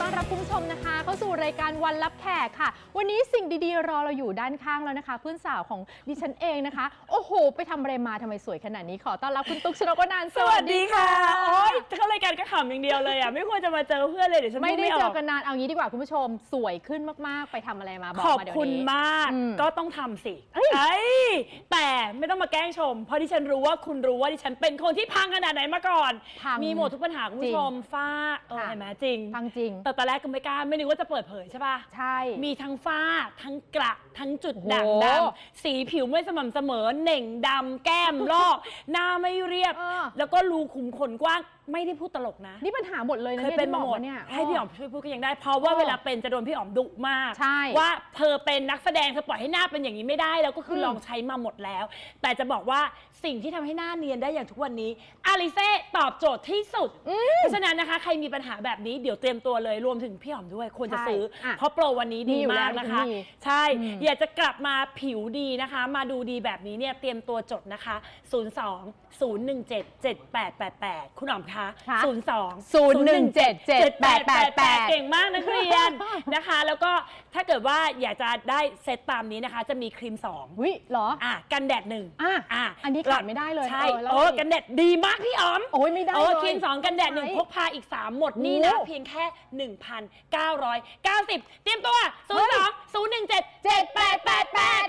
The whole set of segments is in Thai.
ต้อนรับ คุณผู้ชมนะคะ เข้าสู่รายการวันรับแขกค่ะ วันนี้สิ่งดีๆ รอเราอยู่ด้านข้างแล้วนะคะเพื่อนสาวของดิฉันเองนะคะ โอ้โห ไปทำอะไรมาทำไมสวยขนาดนี้ขอต้อนรับคุณตุ๊กชนกวนันท์สวัสดีค่ะโอ๊ยเข้ารายการก็ขำอย่างเดียวเลยอะ ไม่ควรจะมาเจอเพื่อนเลยเดี๋ยวฉันไม่พูได้อเจออก กันนานเอางี้ดีกว่าคุณผู้ชมสวยขึ้นมากๆ ไปทำอะไรมาบอกขอบมาเดี๋ยวคุณนี้ มาก อืมก็ต้องทำสิเอ้ย เอ้ยแต่ไม่ต้องมาแกล้งชม เพราะดิฉันรู้ว่าคุณรู้ว่าดิฉันเป็นคนที่พังขนาดไหนมาก่อน พังมีหมดทุกปัญหาคุณผู้ชม ฝ้า เออค่ะ เห็นไหมจริง ฟังจริง แต่ตอนแรกก็ไม่กล้าไม่นึกว่าจะเปิดเผยใช่ป่ะใช่ มีทั้งฝ้าทั้งกระทั้งจุดโอ้โหด่างดำสีผิวไม่สม่ำเสมอเหน่งดำแก้มลอก หน้าไม่เรียบ เออ แล้วก็รูขุมขนกว้าง ไม่ได้พูดตลกนะนี่ปัญหาหมดเลยนะเคยเนี่ยเป็นที่มาบหมอกดมาเนี่ยให้พี่อ๋อมช่วยพูดก็ยังได้ เพราะว่าเออเวลาเป็นจะโดนพี่อ๋อมดุมาก ใช่ ว่าเธอเป็นนักแสดงเธอปล่อยให้หน้าเป็นอย่างนี้ไม่ได้ แล้วก็คืออมลองใช้มาหมดแล้ว แต่จะบอกว่าสิ่งที่ทำให้หน้าเนียนได้อย่างทุกวันนี้อาริเซ่ตอบโจทย์ที่สุดอืมเพราะฉะนั้นนะคะ ใครมีปัญหาแบบนี้เดี๋ยวเตรียมตัวเลยรวมถึงพี่อ๋อมด้วยควรจะใช่ซื้ออะเพราะโปรวันนี้ดีมีอยู่มากแล้วนะคะมีใช่อืมอยากจะกลับมาผิวดีนะคะ มาดูดีแบบนี้เนี่ยเตรียมตัวจดนะคะ 02 017 7888 คุณอ๋อมคะค่ะ 02 0177888 เก่งมากนักเรียนนะคะ แล้วก็ถ้าเกิดว่าอยากจะได้เซตตามนี้นะคะ จะมีครีม 2 วิเหรอ อะกันแดดหนึ่งอะอะอันนี้ขาดไม่ได้เลยใช่เออแล้วเออไงกันแดดดีมากพี่อ๋อม โอ้ยไม่ได้เอเลอยครีม2กันแดดหนึ่งใช้พกพาอีก 3 หมดนี่นะ โอ้เพียงแค่ 1,990 เตรียมตัว 0 2 0 1 7 7 8 8 8เบอร์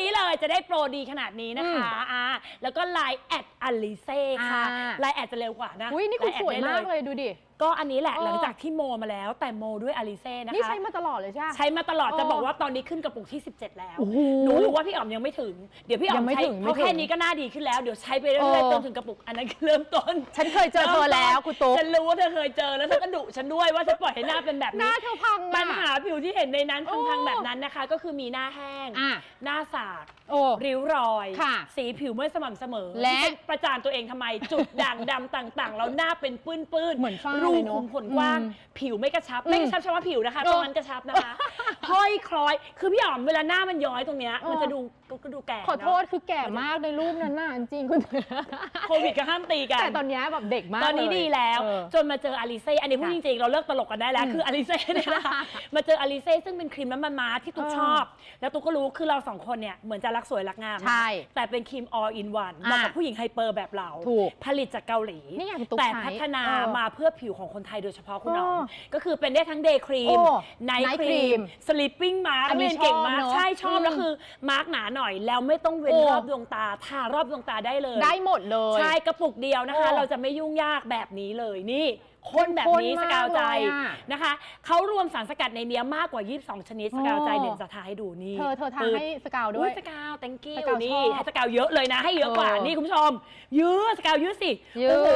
นี้เลยจะได้โปรดีขนาดนี้นะคะอ่าแล้วก็ไลน์แอดอลิเซ่ค่ะอ่า ไลน์แอดจะเร็วกว่านะอุ้ยนี่คุณไลแอดสวยได้มากเลยดูดิ ก็อันนี้แหละเออ หลังจากที่โมมาแล้วแต่โมด้วยอลิเซ่นะคะนี่ใช้มาตลอดเลยใช่ไหม ใช้มาตลอดเออจะบอกว่าตอนนี้ขึ้นกระปุกที่ 17 แล้ว โอ้โหหนูรู้ว่าพี่อ๋อมยังไม่ถึง เดี๋ยวพี่อ๋อยัมงไม่ใช้ถึงเพไม่ราะแค่ถึงนี้ก็น่าดีขึ้นแล้ว เดี๋ยวใช้ไปเรื่เออยอๆจนถึงกระปุกอันนั้นคือเริ่มต้น ฉันเคยเจอเธอแล้วคุณตุ๊ก ฉันรู้ว่าเธอเคยเจอแล้วเธอก็ดุฉันด้วยว่าฉันปล่อยให้หน้าเป็นแบบหน้านี้เธอพังอะปัญหาผิวที่เห็นในนั้นโอ้ พังๆแบบนั้นนะคะ ก็คือมีหน้าแห้ง อะ หน้าสาก โอ้ ริ้วรอย ค่ะสีผิวไม่สม่ำเสมอและที่ฉันประจานตัวเองทำไม จุดด่างดำต่างๆ แล้วหน้าเป็นปื้นๆเหมือนฝ้ารูเลยเนอะขุมขนกว้าง อืม ผิวไม่กระชับอืมไม่กระชับเฉพาะผิวนะคะเออตรงนั้นกระชับนะคะห้อยคล้อย คือพี่อ๋อมเวลาหน้ามันย้อยตรงเนี้ยเออมันจะดูก็ก็ดูแก่ขอโทษเนคือแก่มากในรูปนั้นน่ะจริงๆคุณ อะโควิดก็ห้ามตีกัน แต่ตอนเนี้ยแบบเด็กมากตอนนี้เลยดีแล้ว เออ จนมาเจออลิเซ่อันนี้พูดค่ะจริงๆ เราเลิกตลกกันได้แล้วอืมคืออลิเซ่เนี่ยนะคะมาเจออลิเซ่ซึ่งเป็นครีมน้ำมันม้าที่ตุ๊กเออชอบ แล้วตุ๊กก็รู้คือเราสองคนเนี่ยเหมือนจะรักสวยรักงามนะใช่แต่เป็นครีม all in one เหมาะกับอะผู้หญิงไฮเปอร์แบบเรา ถูกผลิตจากเกาหลี นี่ไงคุณตุ๊กแต่ใช้พัฒนาเออ มาเพื่อผิวของคนไทยโดยเฉพาะคุณน้องเออก็คือเป็นได้ทั้งเดย์ครีมโอ้ไน night ท์ครีม cream สลิปปิ้งมาร์อันนี้เรียนเก่งมาก ชอบเนอะใช่ชอบอืมแล้วคือมาร์กหนาหน่อย แล้วไม่ต้องเว้นโอ้ รอบดวงตาทารอบดวงตาได้เลย ได้หมดเลย ใช่ กระปุกเดียวนะคะ โอ้เราจะไม่ยุ่งยากแบบนี้เลยนี่ข้นแบบนี้ข้นสมากกาวใจเลยอะนะคะเขารวมสารสกัดในเนี้ยมากกว่า 22 ชนิดสกาวใจโอ้เด่นจะทาให้ดูนี่เธอเธอทาปึ๊บ ให้สกาวด้อุ้วย ยสกาว thank ส you กาวนี่ชอบให้สกาวเยอะเลยนะ ให้เยอะกว่า เออนี่คุณผู้ชม ยืดสกาวยืดสิยืดโอ้โห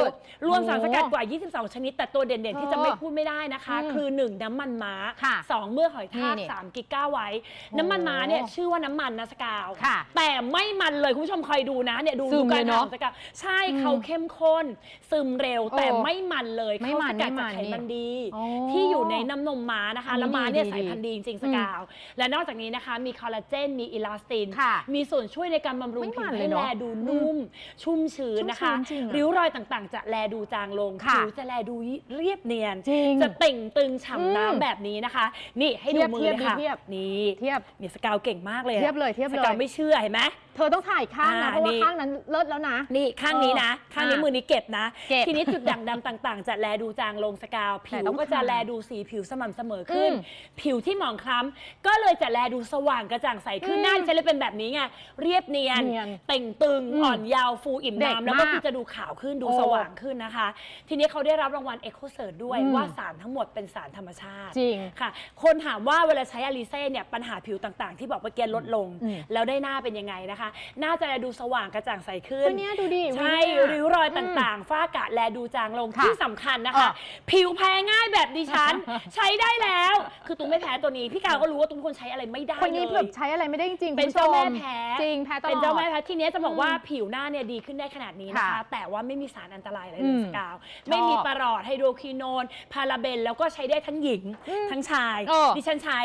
รวมสารสกัดโอ้กว่า 22 ชนิด แต่ตัวเด่นๆ ที่จะไม่พูดไม่ได้นะคะ อืมคือ 1 น้ำมันม้าค่ะ2เมื่อหอยทากนี่สามกิก้าไว้โอ้น้ำมันม้าเนี่ยชื่อว่าน้ำมันนะสกาว ค่ะแต่ไม่มันเลยคุณผู้ชมคอยดูนะเนี่ยดูซึดูมการเลยเนอะทำสกาว ใช่อืมเขาเข้มข้น ซึมเร็วแต่โอ้ไม่มันเลยไม่เขามัสนกัดไม่มัจากนไขมันดีโอ้ที่อยู่ในน้ำนมม้านะคะ อันนี้แล้วม้าเนี่ยดีสายดีพันธุ์ดีจริงๆอืสมกาว และนอกจากนี้นะคะ มีคอลลาเจน มีอิลาสติน ค่ะมีส่วนช่วยในการบำรุงไม่ผิมัวนเลยให้เนอะแลดูนุ่ม ชุ่มชื้นนะคะ ชุ่มชื้นจริงอะริ้วรอยต่างๆ จะแลดูจางลงค่ะผิวจะแลดูเรียบเนียน จริงจะเต่งตึงฉ่ำอืมน้ำแบบนี้นะคะ นี่ให้ดูเทียบมือเลยค่ะเทียบ นี่เทียบ นี่สกาวเก่งมากเลยอะเทียบเลยเทียบเลยสกาวไม่เชื่อเห็นไหม เธอต้องถ่ายข้างนะ อ่าเพราะว่านี่ ข้างนั้นเลิศแล้วนะ นี่ข้างนี้นะ ข้างนี้อะมือนี้เก็บนะ เก็บทีนี้จุดด่างดำต่าง ๆ จะแลดูจางลงสกาว ผิแต่วต้องก็จะทาแลดูสีผิวสม่ำเสมอขึ้น อืมผิวที่หมองคล้ำก็เลยจะแลดูสว่างกระจ่างใสขึ้นอืมหน้าจะเลยเป็นแบบนี้ไงเรียบเนียนเนียนเต่งตึงอืมอ่อนยาวฟูอิ่มเด็กน้ำแล้วก็มากคือจะดูขาวขึ้นดูโอ้สว่างขึ้นนะคะ ทีนี้เขาได้รับรางวัลเอ o คเซิร์ด้วยอืม ว่าสารทั้งหมดเป็นสารธรรมชาติ จริง ค่ะ คนถามว่าเวลาใช้อลิเซ่เนี่ยปัญหาผิวต่างๆ ที่บอกเมื่อกี้ลดลง อืม แล้วได้หน้าเป็นยังไงนะคะ หน้าจะดูสว่างกระจ่างใสขึ้น ก็เนี่ยดูดิใช่ วิเนี่ย ริ้วรอยต่างๆ ฝ้ากระแลดูจางลงค่ะที่สำคัญนะคะอะผิวแพ้ง่ายแบบดิฉัน ใช้ได้แล้ว คือตุ้มไม่แพ้ตัวนี้พี่กาวก็รู้ว่าตุ้มคนใช้อะไรไม่ได้คนนี้เลแบย บใช้อะไรไม่ได้จริงๆเป็นคุณผู้ชเจ้าแม่แพ้ จริงแพ้ตลอด เป็นเจ้าแม่แพ้ทีเนี้ยจะบอกว่าอืมผิวหน้าเนี่ยดีขึ้นได้ขนาดนี้นะคะ ค่ะแต่ว่าไม่มีสารอันตรายอะไรอืเลยมสกาวชอบไม่มีปรอดไฮโดรควินอนพาราเบน แล้วก็ใช้ได้ทั้งหญิงอืมทั้งชาย เออดิฉันใช้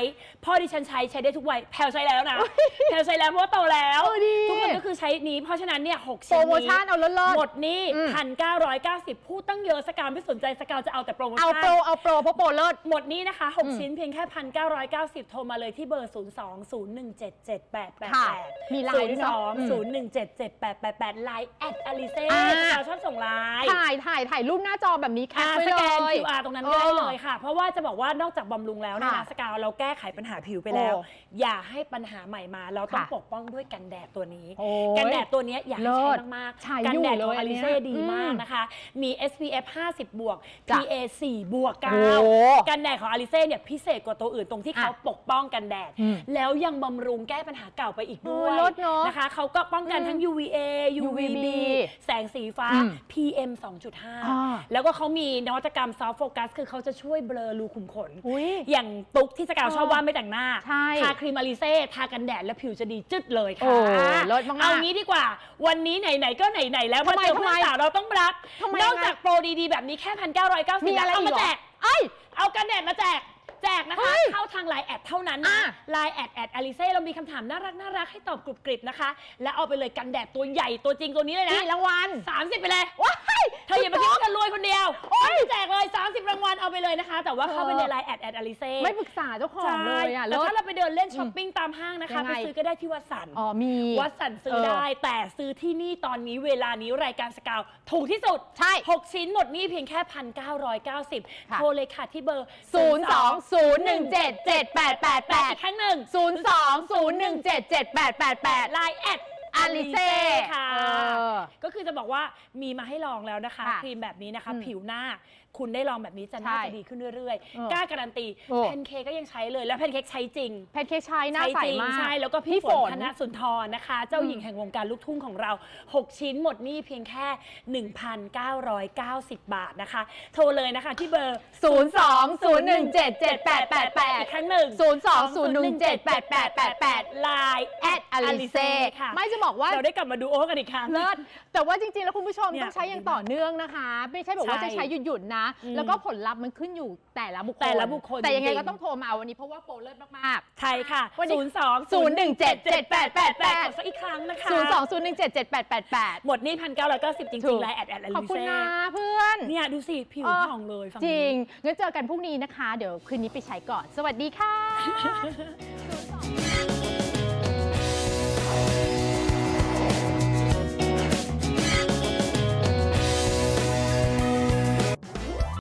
พ่อดิฉันใช้ใช้ได้ทุกวัยแพลวใช้แล้วนะแพลวใช้แล้วเพราะว่าโตแล้ว เออดี ทุกคนก็คือใช้นี้ เพราะฉะนั้นเนี่ยหกโปรชิ้นโมชั่นนี้เอาเลิศหมดนี่อืม พันเก้าร้อยเก้าสิบพูดตั้งเยอะสกาวไม่สนใจสกาวจะเอาแต่โปรโมเอาชั่นโปรเอาโปรเพราะโปรเลิศ หมดนี้นะคะ อืม6 ชิ้นเพียงแค่ 1,990 โทรมาเลยที่เบอร์ 0 2 0 1 7 7 8 8 ค่ะ8มีไลน์ด้วยเนอะอืม0 2 0 1 7 7 8 8 8ไลน์แอดอลิเซ่อ่า สกาวชอบส่งไลน์ถ่ายถ่ายถ่ายรูปหน้าจอแบบนี้แคปอ่าไว้สเลแกน ย QR ตรงนั้นก็ได้เลยค่ะ เพราะว่าจะบอกว่านอกจากบำรุงแล้วเนยค่ะนะสกาวเราแก้ไขปัญหาผิวไปแล้ว โอ้อย่าให้ปัญหาใหม่มา เราต้องค่ะ ปกป้องด้วยกันแดดตัวนี้ โอ้ย กันแดดตัวเนี้ยอยากให้เลิใช้ศมากใช้ๆ กันอยู่แดดของเลยอัอนเนี้ลิยเซ่ดีอืมมากนะคะ มี SPF 50 บวกจ้ะ PA 4บวกโอ้9กันแดดของอลิเซ่เนี่ยพิเศษกว่าตัวอื่นตรงที่อะเขาปกป้องกันแดด อืมแล้วยังบำรุงแก้ปัญหาเก่าไปอีกด้วยโอ้เลิศเนอะนะคะเขาก็ป้องกันอืมทั้ง UVA UVB UVB แสงสีฟ้า อืม PM อ่า 2.5 แล้วก็เขามีนวัตกรรมซอฟโฟกัสคือเขาจะช่วยเบลอรูขุมขน อุ้ย อย่างตุ๊กที่สกาวชอบเออว่าไม่แต่งหน้า ใช่ทาครีมอลิเซ่ทากันแดดแล้วผิวจะดีจึ๊ดเลยโอ้ค่ะเลิศมากๆเอางี้ดีกว่า วันนี้ไหน ๆ ก็ไหน ๆ แล้วทำมาไมเจอเพื่อนทำไมสาวเราต้องรับทำไมนอกไงจากโปรดี ๆ แบบนี้แค่พันเก้าร้อยเก้าสิบมีอะไรเอาอีมากเหรแจอกเอ้ยเอากันแดดมาแจก แจกนะคะ เฮ้ยเข้าทางไลน์แอดเท่านั้นอะนะไลน์แอดแอดอลิเซ่เรามีคำถามน่ารักน่ารักให้ตอบกรุบกริบนะคะ แล้วเอาไปเลยกันแดดตัวใหญ่ตัวจริงตัวนี้เลยนะนี่รางวัล 30 ไปเลยว้า ยเธออย่ามาคิดว่าเธอรวยคนเดียวโอ๊ยแจกเลย 30 รางวัลเอาไปเลยนะคะ แต่ว่าเข้าไปในไลน์แอดแอดอลิเซ่ไม่ปรึกษาเจ้าของเลยอะแต่เลิศถ้าเราไปเดินเล่นช้อปปิ้งตามห้างนะคะยังไปไงซื้อก็ได้ที่วัดสันอ๋อมีวัดสันซื้อเออได้ แต่ซื้อที่นี่ตอนนี้เวลานี้รายการสกาวถูกที่สุดใช่ 6 ชิ้นหมดนี่เพียงแค่1,990ค่ะโทรเลยค่ะที่เบอร์ 0 2 0 1 7 7 8 8อีกครั้งหนึ่ง8 0 2 0 1 7 7 8 8 8ไลน์แอด อลิเซ่ค่ะ เออ ก็คือจะบอกว่ามีมาให้ลองแล้วนะคะ ค่ะครีมแบบนี้นะคะ อืมผิวหน้าคุณได้ลองแบบนี้จะน่าใช่จะดีขึ้นเรื่อยเออๆกล้าการันตีโอ้แพนเค้กก็ยังใช้เลย แล้วแพนเค้กใช้จริง แพนเค้กใช้หน้าใช้ใสจริงมากใช่แล้วก็พี่พี่ฝฝนนธนสุนทรนะคะ เจ้าหญิงแห่งวงการลูกทุ่งของเรา 6 ชิ้นหมดนี่เพียงแค่ 1,990 บาทนะคะ โทรเลยนะคะที่เบอร์ 0 2 0 1 7 7 8 8อีก8ครั้งหนึ่ง0 2 0 1 7 8 8 8 8ไลน์แอดอลิเซ่ค่ะไม่จะบอกว่าเราได้กลับมาดูโอ้กันอีกครั้งเลิศแต่ว่าจริงๆ แล้วคุณผู้ชมเนี่ยต้องใช้อย่างต่อเนื่องนะคะ ไม่ใช่แบบว่าใช่จะใช้หยุดๆนะอืมแล้วก็ผลลัพธ์มันขึ้นอยู่แต่ละบุคคลแต่ละบุคคลแต่ยังไงจริงๆก็ต้องโทรมาวันนี้เพราะว่าโปรเลิศมาก ใช่ค่ะ วันนี้ 0 2 0 1 7 7 8 8 8 0ขอสักอีกครั้งนะคะ ๆ 0 2 0 1 7 7 8 8 8 หมดนี่1,990จถูริงกๆไลน์แอดแอดอลิขอบคุณเซ่นะเพื่อน เนี่ยดูสิ ผิวเออ ผ่องเลยฝั่จรินี้ ง งั้นเจอกันพรุ่งนี้นะคะ เดี๋ยวคืนนี้ไปใช้ก่อน สวัสดีค่ะ